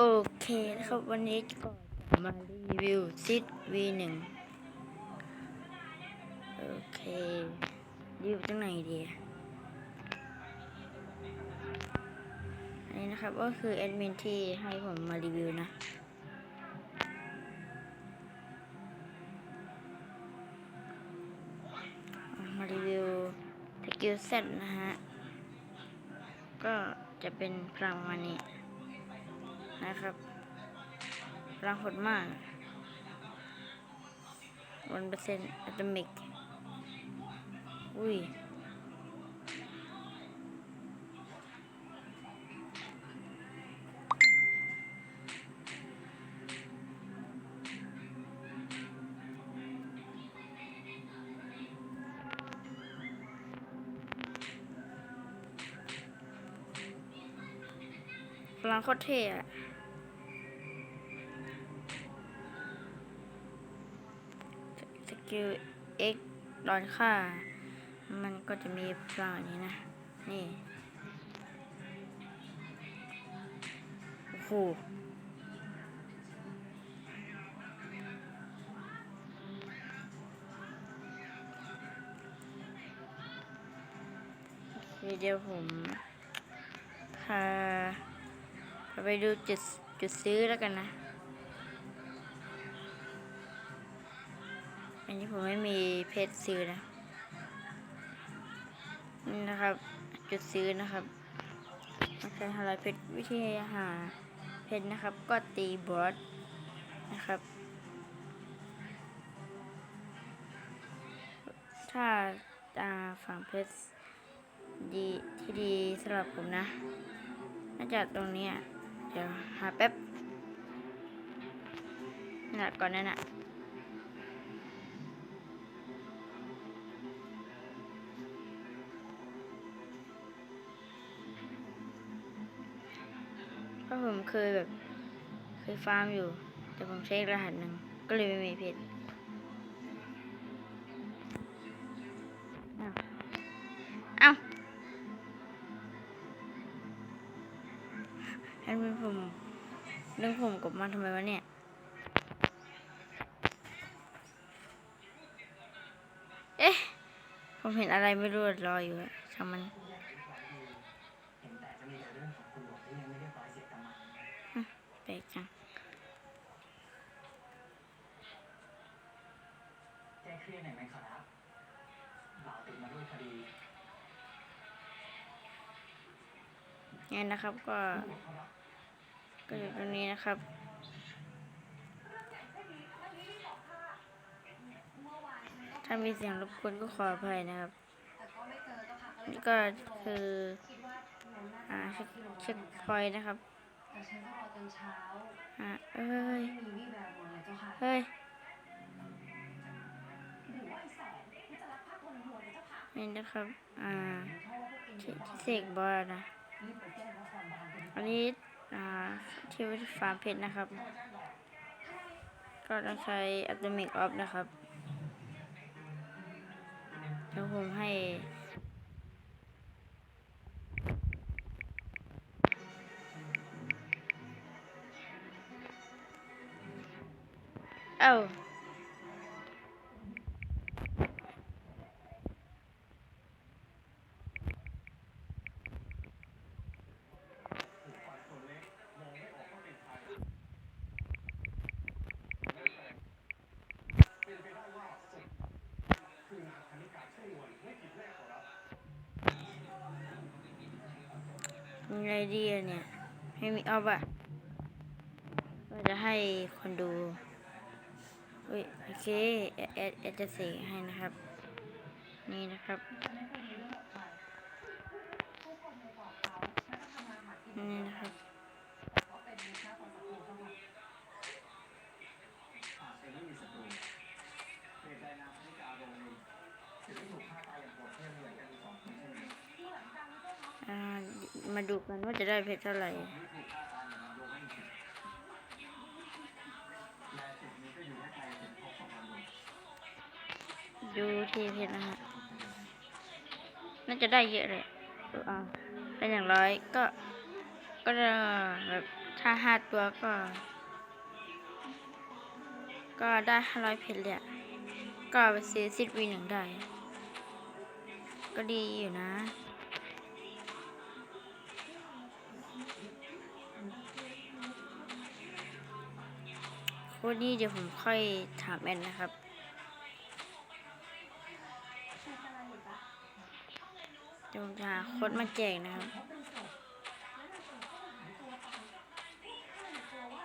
โอเคนะครับวันนี้ก็มารีวิวซิด V1 โอเครีวิวตรงไหนดีอันนี้นะครับก็คือแอดมินที่ให้ผมมารีวิวนะมารีวิวสกิลเซ็ตนะฮะ ก็จะเป็นประมาณนี้ นะครับพลังโหดมากวันเปอร์เซ็นต์อะตอมิก อุ้ย พลังโคตรเท่อะ กิล X ดอนค่า มันก็จะมีพลังอันนี้นะ นี่ โอ้โหเดี๋ยวผมพาพาไปดูจุดจุดซื้อแล้วกันนะ อันนี้ผมไม่มีเพชรซื้อนะนี่นะครับ จุดซื้อนะครับมาใช้หาเพชรวิธีหาเพชรนะครับ ก็ตีบอสนะครับ ถ้าอ่าฝั่งเพชรดีที่ดีสำหรับผมนะน่าจะตรงนี้ยเดี๋ยวหาแป๊บนะก่อนนั่นน่ะ เพราะผมเคยแบบ เคยฟาร์มอยู่ แต่ผมใช้รหัสหนึ่งก็เลยไม่มีเพชรอ้าเอ้าอันเป็นผมเรื่องผมกลับมาทำไมวะเนี่ยเอ๊ะผมเห็นอะไรไม่รู้ลอยอยู่อะช่างมัน นนะครับก็ ก็อยู่ตรงนี้นะครับ ถ้ามีเสียงรบกวนก็ขออภัยนะครับนี่ก็คืออ่าเช็คเช็คพอยนะครับอ่าเอ้ยเลยเจ้าค่ะเฮ้ยนี่นะครับ อ่าที่เสกบอลนะ อันนี้อ่าที่วิฟาร์มเพชรนะครับ ก็ต้องใช้อัตมิกออฟนะครับเดี๋ยวผมให้เอ้า ยังไงดียเนี่ย ให้มีเอฟอะเราจะให้คนดูเฮ้ยโอเคแอดแอดแอดจะเสกให้นะครับ นี่นะครับ มาดูกันว่าจะได้เพชรเท่าไหร่นี่ถูกฆ่าตายอย่างนั้นโดยไม่มีผิดและจุดนี้ก็อยู่ไม่ไกลถึงพบของมันเลยดูทีเพชรนะฮะน่าจะได้เยอะเลยเอออ่าเป็นอย่างร้อยก็ก็แบบถ้าห้าตัวก็ ก็ได้ห้าร้อยเพชรเลยก็ไปซื้อซิดวีหนึ่งได้ ก็ดีอยู่นะ โค้ดนี้เดี๋ยวผมค่อยถามแอนนะครับเดี๋ยวผมจะหาโค้ดมาแจกนะครับเขาเป็นศพแล้วนายวไปก็เลยกลัวว่า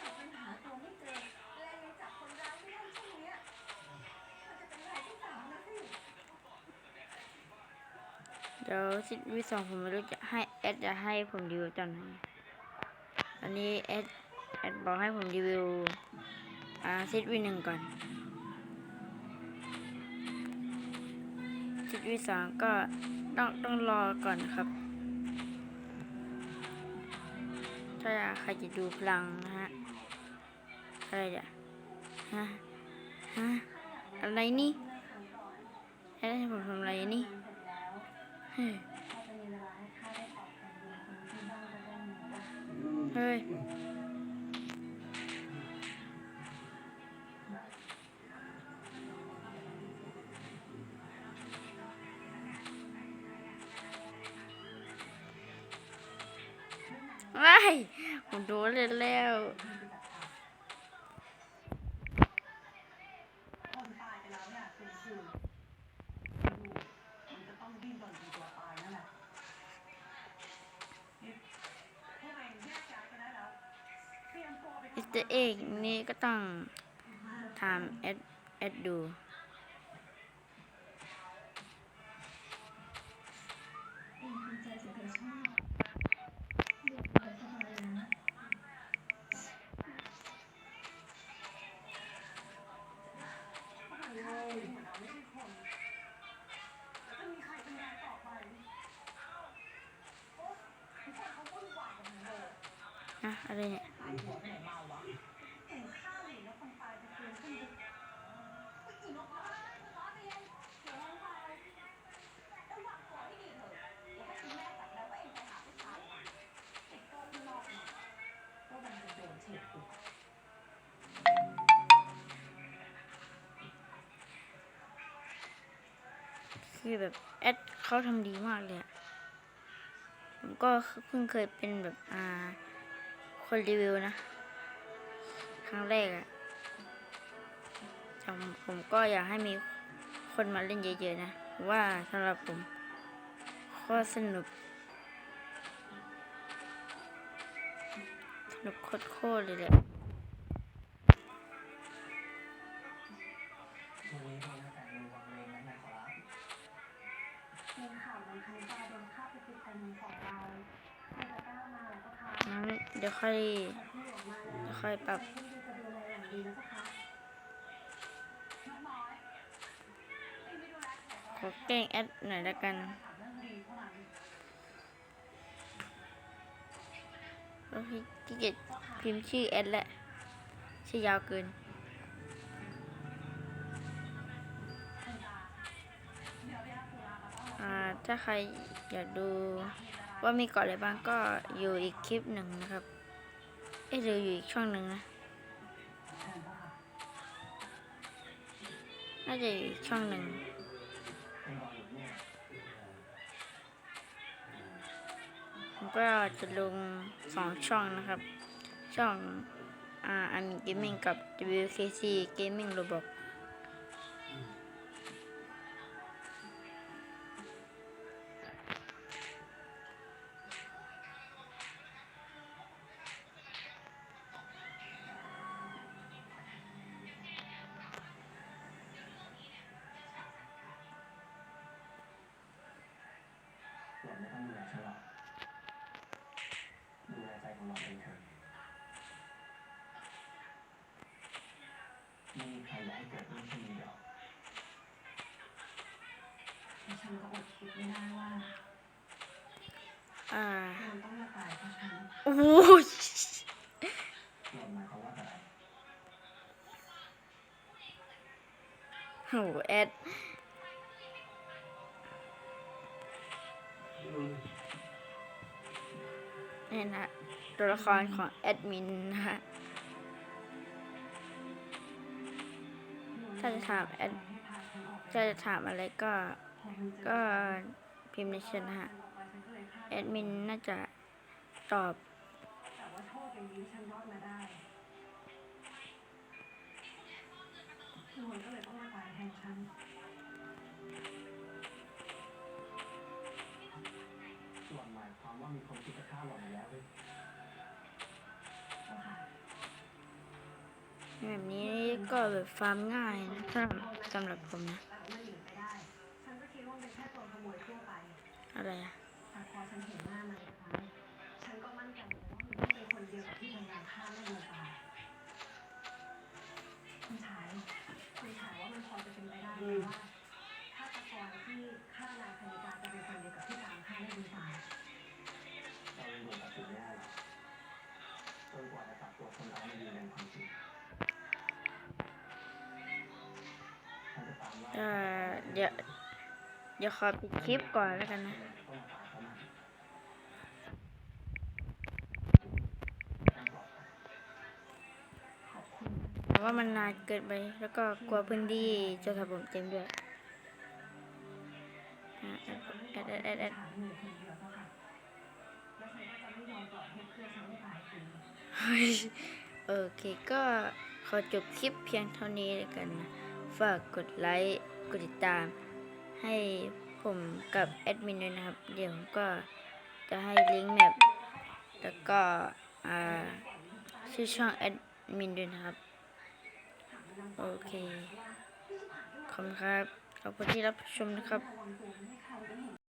หากมันหาตัวไม่เจอและยังจับคนร้ายไม่ได้ช่วงเนี้ยมันจะเป็นรายที่สามนะสิเดี๋ยวซิดวีสองผมไม่รู้จะให้แอดจะให้ผมรีตอนไหนอันนี้แอด แอดบอกให้ผมรีวิวอ่าซิดวีหนึ่งก่อนซิดวีสองก็ต้องต้องรอก่อนครับ ถ้าใครจะดูพลังนะฮะ อะไรเดี๋ยวฮะ ฮะ อะไรนี่แอดให้ผมทำอะไรนี่เฮ้ย ล้วเตรียมตัวไปอิสเตอร์เอกนี่ก็ต้องถามแอดแอดดู นะอะไรเนี่ย คือแบบแอดเขาทำดีมากเลยอะผมก็เพิ่งเคยเป็นแบบอ่า คนรีวิวนะ ครั้งแรกอะแต่ผมก็อยากให้มีคนมาเล่นเยอะๆนะเพราะว่าสำหรับผมก็สนุก สนุกโคตรๆเลยแหละ ดี๋ยวค่อยเดี๋ยวค่อยปรับที่จะดูแลอยแลแขอแกล้งแอดหน่อยละกันถามเรื่องคดีเท่านั้นเพราะพี่ขี้เกียจพิมพ์ชื่อแอดแหละชื่อยาวเกินอ่าถ้าใครอยากดู ว่ามีเกาะอะไรบ้างก็อยู่อีกคลิปหนึ่งนะครับ เอ้ยหรืออยู่อีกช่องหนึ่งนะ น่าจะอยู่อีกช่องหนึ่งผมก็จะลงสองช่องนะครับ ช่องอ่าอามีเกมมิ่งกับ WKC Gaming Roblox ไม่ได้ว่าอ่ามันต้องมาตายเพราะฉันโอ้โหหล่อนหมายความว่าอะไรโหแอดเนี่ยนะโดตัวละครของแอดมินนะฮะถ้าจะถามแอดถ้าจะถามอะไรก็ ก็พิมพ์ในเชิญนะฮะ แอดมินน่าจะตอบแต่ว่าโชคยังดีฉันรอดมาได้นวลก็เลยต้องมาตายแทนฉันหล่อนหมายความว่ามีคนคิดจะฆ่าหล่อนอยู่แล้วเลยเจ้าค่ะแบบนี้ก็แบบฟาร์มง่ายนะสำหรับสำหรับผมนะ อะไรอะพอฉันเห็นหน้ามันอีกครั้งฉันก็มั่นใจเลยว่ามันต้องเป็นคนเดียวกับที่พยายามฆ่าแม่ดวงตาคุณชายคุณชายว่ามันพอจะเป็นไปได้ไหมว่าฆาตกรที่ฆ่านายคณิกาจะเป็นคนเดียวกับที่ตามฆ่าแม่ดวงตาเรายังอยู่กับสิ่งไม่ได้หรอกจนกว่าจะจับตัวคนร้ายมายืนยันความจริงเอ่อเดี๋ยว ดี๋ยวขอปิดคลิปก่อนแล้วกันนะเพราะมันต้องปลอดภัยขอบคุณแต่ว่ามันนานเกินไป แล้วก็กลัวพื้นที่จะทับผมเต็มด้วยอะแอดแอดแอดแอดแอดถามเจมด้ตายฟรีเฮ้ยโอเคก็ขอจบคลิปเพียงเท่านี้แล้วกันนะ ฝากกดไลค์ กดติดตาม ให้ผมกับแอดมินด้วยนะครับ เดี๋ยวผมก็จะให้ลิงก์แมปแล้วก็ชื่อช่องแอดมินด้วยนะครับ โอเค ขอบคุณครับ ขอบคุณที่รับชมนะครับ